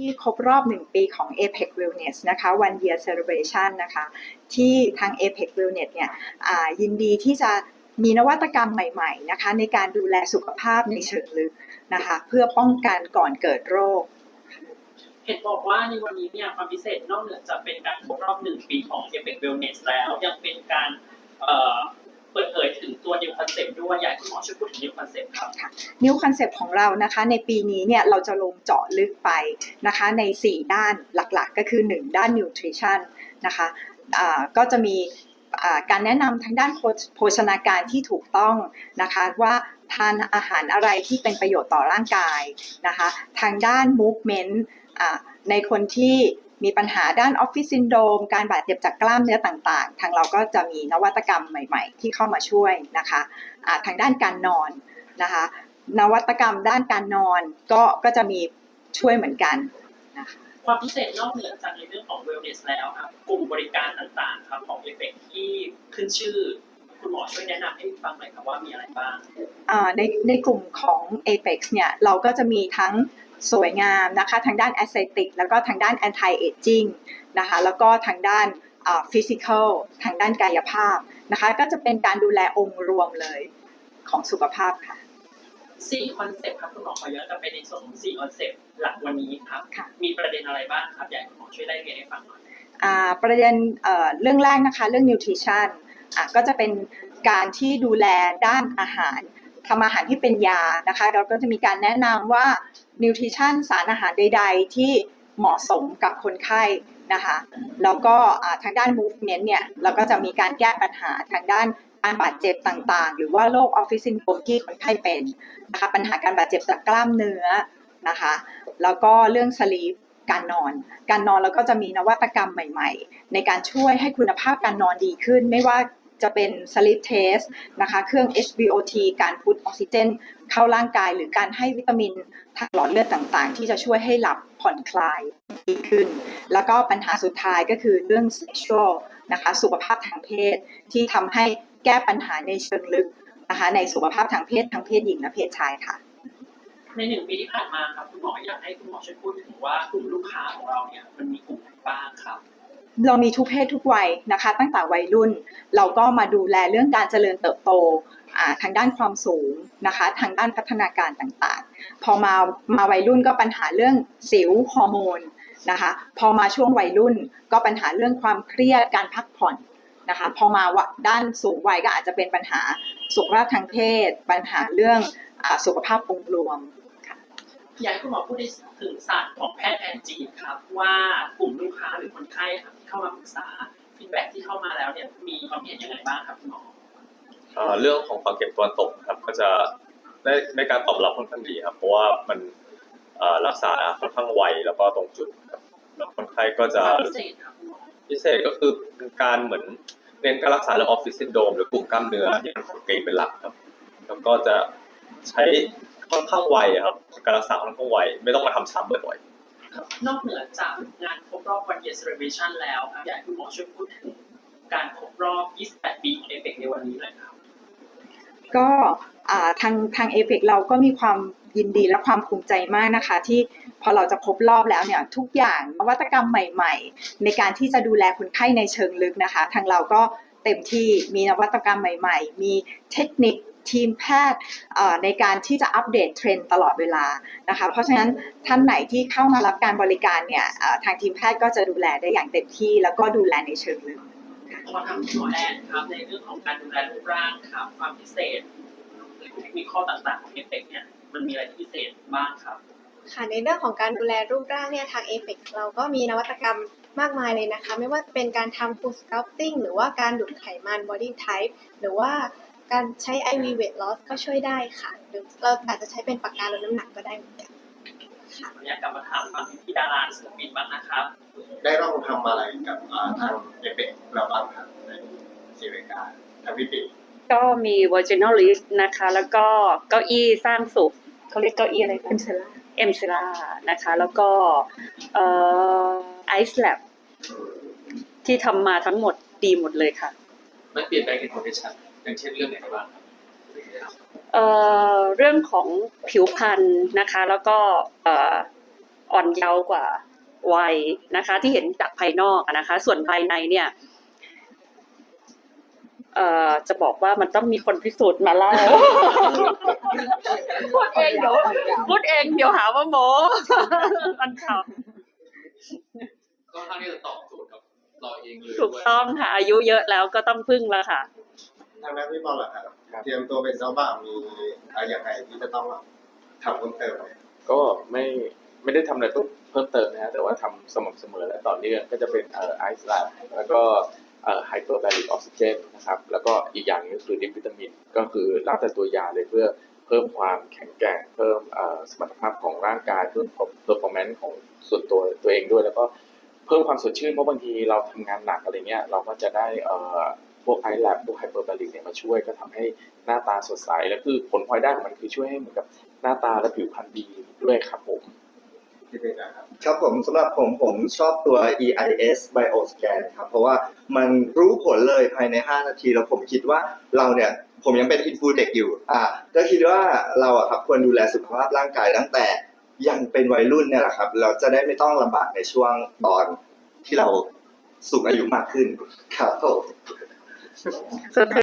ที่ครบรอบ 1 ปีของ APEC Wellness นะคะ One Year Celebration นะคะ ที่ทาง APEC Wellness เนี่ยยินดีที่จะมีนวัตกรรมใหม่ๆนะคะในการดูแลสุขภาพในเชิงลึกนะคะเพื่อป้องกันก่อนเกิดโรค เห็นบอกว่าในวันนี้เนี่ยความพิเศษนอกเหนือจากเป็นการครบรอบหนึ่งปีของ Epic Wellness แล้วยังเป็นการ เปิดเผยถึงตัว new concept ด้วยอยากให้คุณหมอช่วยพูดถึง new concept ครับนิวคอนเซปต์ของเรานะคะในปีนี้เนี่ยเราจะลงเจาะลึกไปนะคะใน 4 ด้านหลักๆ ก็คือ 1 ด้าน nutrition นะคะก็จะมีการแนะนำทางด้านโภชนาการที่ถูกต้องนะคะว่าทานอาหารอะไรที่เป็นประโยชน์ต่อร่างกายนะคะทางด้าน movement ในคนที่ มีปัญหาด้านออฟฟิศซินโดรมการบาดเจ็บจากกล้ามเนื้อต่างๆ ทางเราก็จะมีนวัตกรรมใหม่ๆ ที่เข้ามาช่วยนะคะอ่าทางด้านการนอนนะคะ นวัตกรรมด้านการนอนก็ก็จะมีช่วยเหมือนกันนะคะความพิเศษนอกเหนือจากในเรื่องของ wellness แล้วครับกลุ่มบริการต่างๆครับของ Epic ที่ขึ้นชื่อ คุณหมอช่วยแนะนำให้ฟังหน่อยครับว่ามีอะไรบ้างอ่าในในกลุ่มของ Apex เนี่ยเราก็จะมีทั้งสวยงามนะคะทางด้าน aesthetic แล้วก็ทางด้าน anti aging นะคะแล้วก็ทางด้านอ่า physical ทางด้านกายภาพนะคะก็จะเป็นการดูแลองค์รวมเลยของสุขภาพค่ะสี่คอนเซ็ปต์ครับคุณหมอขอย้อนกลับไปในส่วนของสี่คอนเซ็ปต์หลักวันนี้ครับค่ะมีประเด็นอะไรบ้างครับอยากให้คุณหมอช่วยไล่เรียงให้ฟังหน่อยอ่าประเด็นเอ่อเรื่องแรกนะคะเรื่อง nutrition อะก็จะเป็นการที่ดูแลด้านอาหารทำอาหารที่เป็นยานะคะ เราก็จะมีการแนะนำว่า nutrition สารอาหารใด ๆ ที่เหมาะสมกับคนไข้นะคะแล้วก็ทางด้าน movement เนี่ยเราก็จะมีการแก้ปัญหาทางด้านการบาดเจ็บต่างๆ หรือว่าโรคออฟฟิศซินโดรมที่คนไข้เป็นนะคะปัญหาการบาดเจ็บจากกล้ามเนื้อนะคะแล้วก็เรื่อง sleep การนอน การนอนแล้วก็จะมีนวัตกรรมใหม่ ๆ ในการช่วยให้คุณภาพการนอนดีขึ้น ไม่ว่า จะเป็น sleep test นะคะเครื่อง HBOT การพุทออกซิเจนเข้าร่างกาย หรือการให้วิตามินทางหลอดเลือดต่างๆ ที่จะช่วยให้หลับผ่อนคลายดีขึ้น แล้วก็ปัญหาสุดท้ายก็คือเรื่อง sexual นะคะสุขภาพทางเพศที่ทำให้แก้ปัญหาในเชิงลึกนะคะในสุขภาพทางเพศทั้งเพศหญิงและเพศชายค่ะในหนึ่งปีที่ผ่านมาครับคุณหมออยากให้คุณหมอช่วยพูดถึงว่ากลุ่มลูกค้าของเราเนี่ยมันมีกลุ่มไหนบ้างครับ เรามีทุกเพศทุกวัยนะคะ ตั้งแต่วัยรุ่น เราก็มาดูแลเรื่องการเจริญเติบโตทางด้านความสูงนะคะ ทางด้านพัฒนาการต่างๆ พอมามาวัยรุ่นก็ปัญหาเรื่องสิวฮอร์โมนนะคะพอมาช่วงวัยรุ่นก็ปัญหาเรื่องความเครียดการพักผ่อนนะคะพอมาวะด้านสูงวัยก็อาจจะเป็นปัญหาสุขภาพทางเพศ ปัญหาเรื่องอสุขภาพองค์รวม อยากให้คุณหมอพูดถึงศาสตร์ของแพทย์แผนจีนครับ ว่ากลุ่มลูกค้าหรือคนไข้ครับที่เข้ามาปรึกษาฟีดแบ็ที่เข้ามาแล้วเนี่ยมีความเห็นยังไงบ้างครับคุณหมอเอ่อเรื่องของความเก็บตัวตกครับก็จะได้ได้การตอบรับค่อนข้างดีครับเพราะว่ามันเอ่อรักษาค่อนข้างไวแล้วก็ตรงจุดครับแล้วคนไข้ก็จะความพิเศษครับคุณหมอพิเศษก็คือเป็นการเหมือนเน้นการรักษาเรื่องออฟฟิศซินโดรมหรือกลุ่มกล้ามเนื้ออย่างของเกย์เป็นหลักครับแล้วก็จะใช้ ค่อนข้างไวอะครับ การรักษาค่อนข้างไวไม่ต้องมาทำซ้ำบ่อยๆนอกเหนือจากงานครบรอบวันเย celebration แล้วครับอยากให้คุณหมอช่วยพูดถึงการครบรอบ 28 ปีของเอเปกในวันนี้หน่อยครับ ก็อ่าทางทางเอพิกเราก็มีความยินดีและความภูมิใจมากนะคะ ที่พอเราจะครบรอบแล้วเนี่ยทุกอย่างนวัตกรรมใหม่ ๆ ในการที่จะดูแลคนไข้ในเชิงลึกนะคะ ทางเราก็เต็มที่มีนวัตกรรมใหม่ ๆ มีเทคนิค ทีมแพทย์เอ่อในการที่จะอัปเดตเทรนด์ตลอดเวลานะคะ เพราะฉะนั้นท่านไหนที่เข้ามารับการบริการเนี่ยเอ่อทางทีมแพทย์ก็จะดูแลได้อย่างเต็มที่ แล้วก็ดูแลในเชิงลึกขอถามคุณหมอแอนครับในเรื่องของการดูแลรูปร่างครับความพิเศษหรือเทคนิคต่างๆของเอเปกเนี่ยมันมีอะไรที่พิเศษบ้างครับค่ะในเรื่องของการดูแลรูปร่างเนี่ยทาง a p e x เราก็มีนวัตกรรมมากมายเลยนะคะ ไม่ว่าจะเป็นการทำ full sculpting หรือว่าการดูดไขมัน body type หรือว่า การใช้ IV weight loss ก็ช่วยได้ค่ะหรือเราอาจจะใช้เป็นปากกาลดน้ำหนักก็ได้เหมือนกันค่ะผมอยากกลับมาถามฝั่งพี่ดาราศิลปินบ้างนะครับ ได้ลองทำอะไรกับอ่าทางเอเปกเราบ้างครับในซีเรกาทางพี่ปิ๊กก็มี Virginal List นะคะ แล้วก็เก้าอี้สร้างสุขเขาเรียกเก้าอี้อะไรนะเอ็มเซล่าเอ็มซิล่านะคะ แล้วก็เอ่อไอซ์แลบที่ทำมาทั้งหมดดีหมดเลยค่ะ มันเปลี่ยนแปลงในคอนดิชัน อย่างเช่นเรื่องไหนบ้างครับเอ่อเรื่องของผิวพรรณนะคะ แล้วก็เอ่ออ่อนเยาว์กว่าวัยนะคะ ที่เห็นจากภายนอกอะนะคะ ส่วนภายในเนี่ยเอ่อจะบอกว่ามันต้องมีคนพิสูจน์มาเล่าพูดเองเดี๋ยวพูดเองเดี๋ยวหาว่าโมมันข่าวก็ค่อนข้างที่จะตอบโจทย์กับเราเองเลยถูกต้องค่ะอายุเยอะแล้วก็ต้องพึ่งแล้วค่ะ ทางด้านพี่บอลล่ะครับ เตรียมตัวเป็นเจ้าบ่าวมีอะไรอย่างไรที่จะต้องทำเพิ่มเติมไหมก็ไม่ไม่ได้ทำอะไรเพิ่มเพิ่มเติมนะฮะแต่ว่าทำสม่ำเสมอและต่อเนื่องก็จะเป็นเอ่อไอซ์ไลน์แล้วก็เอ่อไฮเปอร์แบริกออกซิเจนนะครับแล้วก็อีกอย่างหนึงก็คือดิวิตามิน ก็คือรับแต่ตัวยาเลยเพื่อเพิ่มความแข็งแกร่ง เพิ่มเอ่อสมรรถภาพของร่างกายเพิ่มเพอร์ฟอร์แมนซ์ของส่วนตัวตัวเองด้วย แล้วก็เพิ่มความสดชื่นเพราะบางทีเราทำงานหนักอะไรเงี้ยเราก็จะได้เอ่อ พวกไอแลบพวกไฮเปอร์แบริกเนี่ยมาช่วยก็ทำให้หน้าตาสดใส แล้วคือผลพลอยได้ของมันคือช่วยให้เหมือนกับหน้าตาและผิวพรรณดีด้วยครับผมที่เป็นนะครับครับผมสำหรับผมผมชอบตัว EIS Bioscan ครับ เพราะว่ามันรู้ผลเลยภายใน 5 นาที แล้วผมคิดว่าเราเนี่ยผมยังเป็นอินฟูเด็กอยู่ อ่าก็คิดว่าเราอะครับควรดูแลสุขภาพร่างกายตั้งแต่ยังเป็นวัยรุ่นเนี่ยแหละครับ เราจะได้ไม่ต้องลำบากในช่วงตอนที่เราสูงอายุมากขึ้น ครับผม สุด